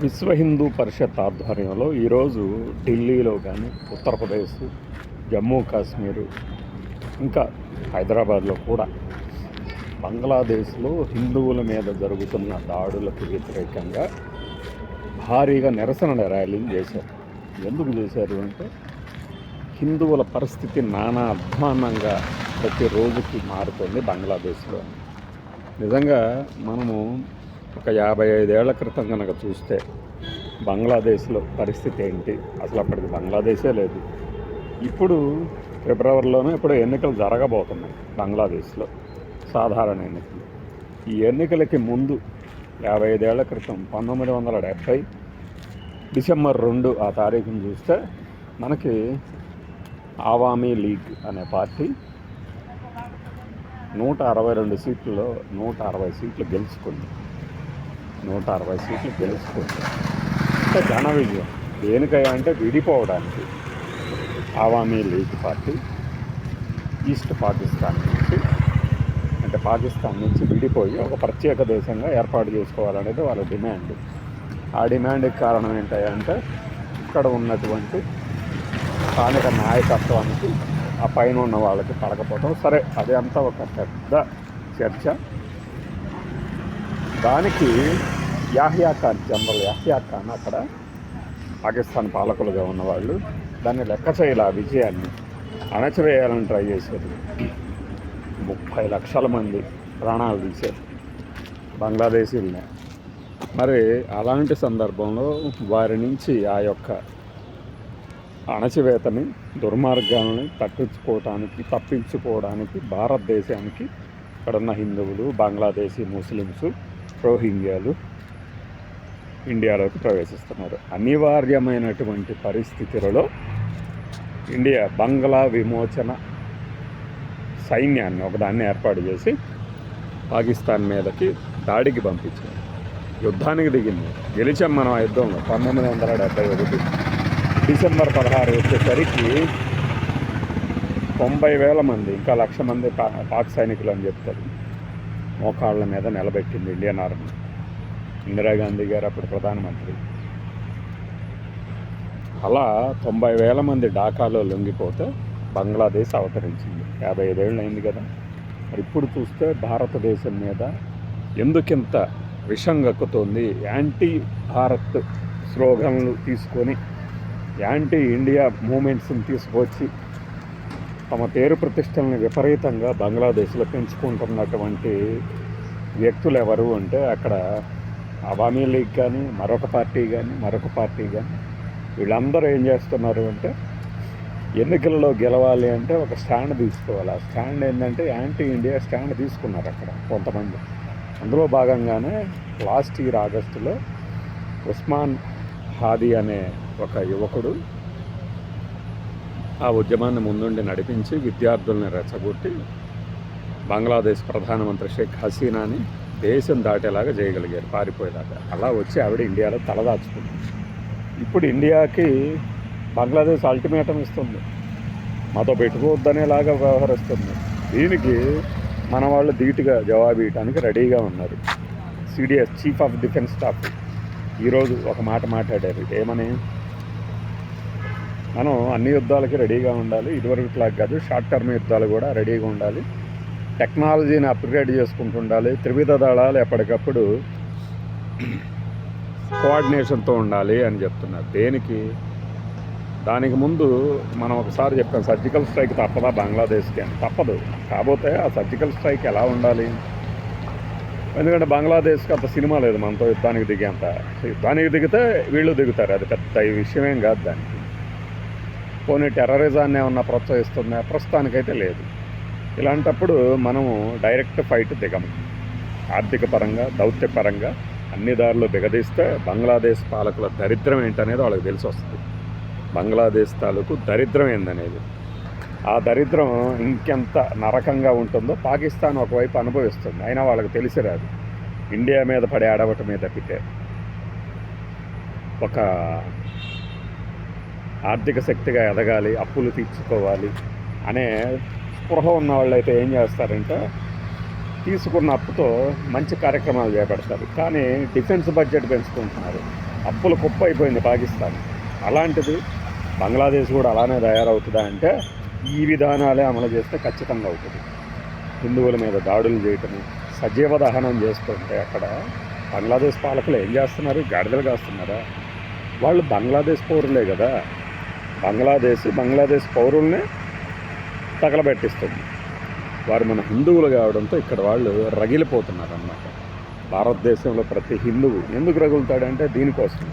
విశ్వ హిందూ పరిషత్ ఆధ్వర్యంలో ఈరోజు ఢిల్లీలో కానీ ఉత్తరప్రదేశ్ జమ్మూ కాశ్మీరు ఇంకా హైదరాబాద్లో కూడా బంగ్లాదేశ్లో హిందువుల మీద జరుగుతున్న దాడులకు వ్యతిరేకంగా భారీగా నిరసన ర్యాలీలు చేశారు. ఎందుకు చేశారు అంటే హిందువుల పరిస్థితి నానా అధ్వానంగా ప్రతి రోజుకి మారుతుంది బంగ్లాదేశ్లో. నిజంగా మనము ఒక యాభై ఐదేళ్ళ క్రితం కనుక చూస్తే బంగ్లాదేశ్లో పరిస్థితి ఏంటి? అసలు అప్పటికి బంగ్లాదేశే లేదు. ఇప్పుడు ఫిబ్రవరిలోనే ఇప్పుడు ఎన్నికలు జరగబోతున్నాయి బంగ్లాదేశ్లో సాధారణ ఎన్నికలు. ఈ ఎన్నికలకి ముందు యాభై ఐదేళ్ళ క్రితం పంతొమ్మిది వందల డెబ్భై డిసెంబర్ రెండు ఆ తారీఖును చూస్తే మనకి ఆవామీ లీగ్ అనే పార్టీ నూట అరవై రెండు సీట్లలో నూట అరవై సీట్లు గెలుచుకుంది. నూట అరవై సీట్లు గెలుచుకుంటారు అంటే ఘన విజయం. దేనికయ్యా అంటే విడిపోవడానికి Awami league party east Pakistan నుంచి అంటే పాకిస్తాన్ నుంచి విడిపోయి ఒక ప్రత్యేక దేశంగా ఏర్పాటు చేసుకోవాలనేది వాళ్ళ డిమాండ్. ఆ డిమాండ్కి కారణం ఏంటంటే ఇక్కడ ఉన్నటువంటి స్థానిక నాయకత్వానికి ఆ పైన ఉన్న వాళ్ళకి పడకపోవటం సరే. అదంతా ఒక పెద్ద చర్చ. దానికి యాహియా ఖాన్ జనరల్ యాహియా ఖాన్ అక్కడ పాకిస్తాన్ పాలకులుగా ఉన్నవాళ్ళు దాన్ని లెక్క చేయాలి ఆ విజయాన్ని. అణచివేయాలని ట్రై చేశారు. ముప్పై లక్షల మంది ప్రాణాలు తీశారు బంగ్లాదేశీలనే. మరి అలాంటి సందర్భంలో వారి నుంచి ఆ యొక్క అణచివేతని దుర్మార్గాలని తప్పించుకోవటానికి తప్పించుకోవడానికి భారతదేశానికి ఇక్కడున్న హిందువులు బంగ్లాదేశీ ముస్లిమ్స్ రోహింగ్యాలు ఇండియాలోకి ప్రవేశిస్తున్నారు. అనివార్యమైనటువంటి పరిస్థితులలో ఇండియా బంగ్లా విమోచన సైన్యాన్ని ఒకదాన్ని ఏర్పాటు చేసి పాకిస్తాన్ మీదకి దాడికి పంపించింది. యుద్ధానికి దిగింది. గెలిచాం మనం ఆ యుద్ధంలో. పంతొమ్మిది వందల డెబ్బై ఒకటి డిసెంబర్ పదహారు వచ్చేసరికి తొంభై వేల మంది ఇంకా లక్ష మంది పా పాక్ సైనికులు అని చెప్తారు. మోకాళ్ళ మీద నిలబెట్టింది ఇండియన్ ఆర్మీ. ఇందిరాగాంధీ గారు అప్పుడు ప్రధానమంత్రి. అలా తొంభై వేల మంది ఢాకాలో లొంగిపోతే బంగ్లాదేశ్ అవతరించింది. యాభై ఐదేళ్ళు అయింది కదా. మరి ఇప్పుడు చూస్తే భారతదేశం మీద ఎందుకింత విషం గక్కుతోంది యాంటీ భారత్ స్లోగన్లు తీసుకొని యాంటీ ఇండియా మూమెంట్స్ని తీసుకొచ్చి తమ పేరు ప్రతిష్టలను విపరీతంగా బంగ్లాదేశ్లో పెంచుకుంటున్నటువంటి వ్యక్తులు ఎవరు అంటే అక్కడ అవామీ లీగ్ కానీ మరొక పార్టీ కానీ మరొక పార్టీ కానీ వీళ్ళందరూ ఏం చేస్తున్నారు అంటే ఎన్నికల్లో గెలవాలి అంటే ఒక స్టాండ్ తీసుకోవాలి. ఆ స్టాండ్ ఏంటంటే యాంటీ ఇండియా స్టాండ్ తీసుకున్నారు అక్కడ కొంతమంది. అందులో భాగంగానే లాస్ట్ ఇయర్ ఆగస్టులో ఉస్మాన్ హాదీ అనే ఒక యువకుడు ఆ ఉద్యమాన్ని ముందుండి నడిపించి విద్యార్థుల్ని రెచ్చగొట్టి బంగ్లాదేశ్ ప్రధానమంత్రి షేక్ హసీనాని దేశం దాటేలాగా చేయగలిగారు పారిపోయేలాగా. అలా వచ్చి ఆవిడ ఇండియాలో తలదాచుకుంది ఇప్పుడు ఇండియాకి బంగ్లాదేశ్ అల్టిమేటం ఇస్తుంది. మాతో పెట్టుకోవద్దనేలాగా వ్యవహరిస్తుంది. దీనికి మన వాళ్ళు ధీటుగా జవాబు ఇవ్వడానికి రెడీగా ఉన్నారు. CDS chief of defence staff. ఈరోజు ఒక మాట మాట్లాడారు. ఏమని? మనం అన్ని యుద్ధాలకి రెడీగా ఉండాలి. ఇదివరకులాగా కాదు. షార్ట్ టర్మ్ యుద్ధాలు కూడా రెడీగా ఉండాలి. టెక్నాలజీని అప్గ్రేడ్ చేసుకుంటూ ఉండాలి త్రివిధ దళాలు ఎప్పటికప్పుడు కోఆర్డినేషన్తో ఉండాలి అని చెప్తున్నారు. దేనికి? దానికి ముందు మనం ఒకసారి చెప్పాం సర్జికల్ స్ట్రైక్ తప్పదా బంగ్లాదేశ్కి అని. తప్పదు. కాకపోతే ఆ సర్జికల్ స్ట్రైక్ ఎలా ఉండాలి? ఎందుకంటే బంగ్లాదేశ్కి అంత సినిమా లేదు మనతో యుద్ధానికి దిగేంత. యుద్ధానికి దిగితే వీళ్ళు దిగుతారు. అది పెద్ద ఈ విషయమేం కాదు దానికి. పోనీ టెర్రరిజాన్ని ఏమన్నా ప్రోత్సహిస్తుందా? ప్రస్తుతానికైతే లేదు. ఇలాంటప్పుడు మనము డైరెక్ట్ ఫైట్ దిగము ఆర్థిక పరంగా దౌత్యపరంగా అన్ని దారులు దిగదీస్తే బంగ్లాదేశ్ పాలకుల దరిద్రం ఏంటనేది వాళ్ళకి తెలిసి వస్తుంది బంగ్లాదేశ్ తాలూకు దరిద్రం ఏందనేది. ఆ దరిద్రం ఇంకెంత నరకంగా ఉంటుందో పాకిస్తాన్ ఒకవైపు అనుభవిస్తుంది. అయినా వాళ్ళకి తెలిసి రాదు ఇండియా మీద పడే అడవటమే తప్పితే ఒక ఆర్థిక శక్తిగా ఎదగాలి అప్పులు తీర్చుకోవాలి అనే స్పృహ ఉన్న వాళ్ళు అయితే ఏం చేస్తారంటే తీసుకున్న అప్పుతో మంచి కార్యక్రమాలు చేపడతారు. కానీ డిఫెన్స్ బడ్జెట్ పెంచుకుంటున్నారు. అప్పులు కుప్ప అయిపోయింది పాకిస్తాన్. అలాంటిది బంగ్లాదేశ్ కూడా అలానే తయారవుతుందా అంటే ఈ విధానాలే అమలు చేస్తే ఖచ్చితంగా అవుతుంది. హిందువుల మీద దాడులు చేయటము సజీవ దహనం చేస్తుంటే అక్కడ బంగ్లాదేశ్ పాలకులు ఏం చేస్తున్నారు? గాడిదలు కాస్తున్నారా? వాళ్ళు బంగ్లాదేశ్ పౌరులే కదా. బంగ్లాదేశ్ బంగ్లాదేశ్ పౌరుల్ని తగలబెట్టిస్తుంది. వారు మన హిందువులు కావడంతో ఇక్కడ వాళ్ళు రగిలిపోతున్నారు అన్నమాట భారతదేశంలో ప్రతి హిందువు ఎందుకు రగులుతాడంటే దీనికోసం.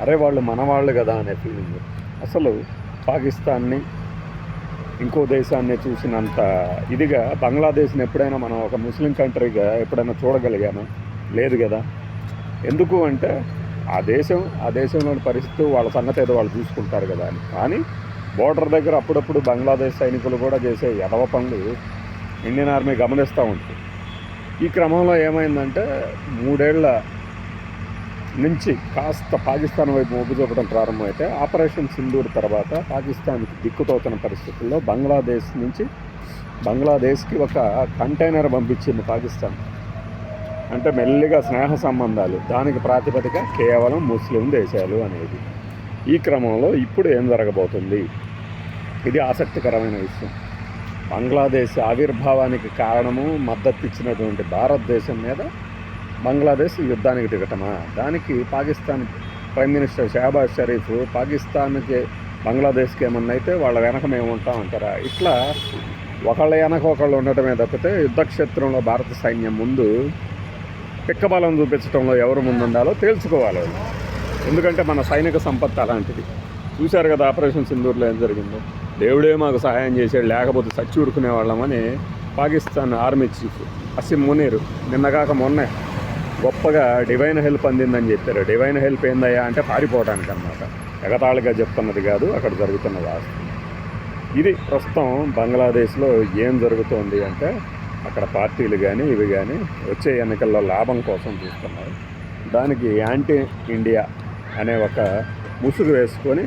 అరే వాళ్ళు మన వాళ్ళు కదా అనే ఫీలింగ్ అసలు పాకిస్తాన్ని ఇంకో దేశాన్ని చూసినంత ఇదిగా బంగ్లాదేశ్ని ఎప్పుడైనా మనం ఒక ముస్లిం కంట్రీగా ఎప్పుడైనా చూడగలిగామా? లేదు కదా. ఎందుకు అంటే ఆ దేశం ఆ దేశంలోని పరిస్థితి వాళ్ళ సంగతి ఏదో వాళ్ళు చూసుకుంటారు కదా అని. కానీ బోర్డర్ దగ్గర అప్పుడప్పుడు బంగ్లాదేశ్ సైనికులు కూడా చేసే ఎదవ పనులు ఇండియన్ ఆర్మీ గమనిస్తూ ఉంటుంది ఈ క్రమంలో ఏమైందంటే మూడేళ్ళ నుంచి కాస్త పాకిస్తాన్ వైపు మొగ్గు చూపడం ప్రారంభమైతే ఆపరేషన్ సింధూర్ తర్వాత పాకిస్తాన్కి దిక్కుతోతున్న పరిస్థితుల్లో బంగ్లాదేశ్ నుంచి బంగ్లాదేశ్కి ఒక కంటైనర్ పంపించింది పాకిస్తాన్. అంటే మెల్లిగా స్నేహ సంబంధాలు దానికి ప్రాతిపదిక కేవలం ముస్లిం దేశాలు అనేది ఈ క్రమంలో ఇప్పుడు ఏం జరగబోతుంది? ఇది ఆసక్తికరమైన విషయం. బంగ్లాదేశ్ ఆవిర్భావానికి కారణము మద్దతు ఇచ్చినటువంటి భారతదేశం మీద బంగ్లాదేశ్ యుద్ధానికి దిగటమా దానికి పాకిస్తాన్ ప్రైమ్ మినిస్టర్ షహబాజ్ షరీఫ్ పాకిస్తాన్కి బంగ్లాదేశ్కి ఏమన్నా అయితే వాళ్ళ వెనక మేము ఉంటాం అంటారా? ఇట్లా ఒకళ్ళ వెనక ఒకళ్ళు ఉండటమే తప్పితే యుద్ధక్షేత్రంలో భారత సైన్యం ముందు పిక్కబలం చూపించడంలో ఎవరు ముందుండాలో తేల్చుకోవాలి ఎందుకంటే మన సైనిక సంపత్తి అలాంటిది. చూశారు కదా ఆపరేషన్ సింధూర్లో ఏం జరిగిందో? దేవుడే మాకు సహాయం చేశాడు లేకపోతే చచ్చి ఉడుకునే వాళ్ళమని పాకిస్తాన్ ఆర్మీ చీఫ్ అసిమ్ మునీర్ నిన్నగాక మొన్నే గొప్పగా డివైన్ హెల్ప్ అందిందని చెప్పారు. డివైన్ హెల్ప్ ఏందయ్యా అంటే పారిపోవడానికి అనమాట ఎగతాళిగా చెప్తున్నది కాదు అక్కడ జరుగుతున్న వాస్తవం. ఇది ప్రస్తుతం బంగ్లాదేశ్లో ఏం జరుగుతోంది అంటే అక్కడ పార్టీలు కానీ ఇవి కానీ వచ్చే ఎన్నికల్లో లాభం కోసం చూస్తున్నారు. దానికి యాంటీ ఇండియా అనే ఒక ముసుగు వేసుకొని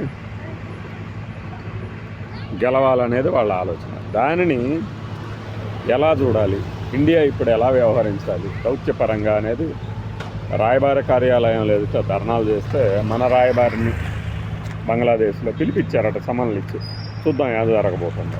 గెలవాలనేది వాళ్ళ ఆలోచన. దానిని ఎలా చూడాలి? ఇండియా ఇప్పుడు ఎలా వ్యవహరించాలి? దౌత్యపరంగా అనేది రాయబార కార్యాలయం ఎదుట ధర్నాలు చేస్తే మన రాయబారిని బంగ్లాదేశ్లో పిలిపించారట సమన్లు ఇచ్చి. చూద్దాం ఏదో జరగబోతుందో.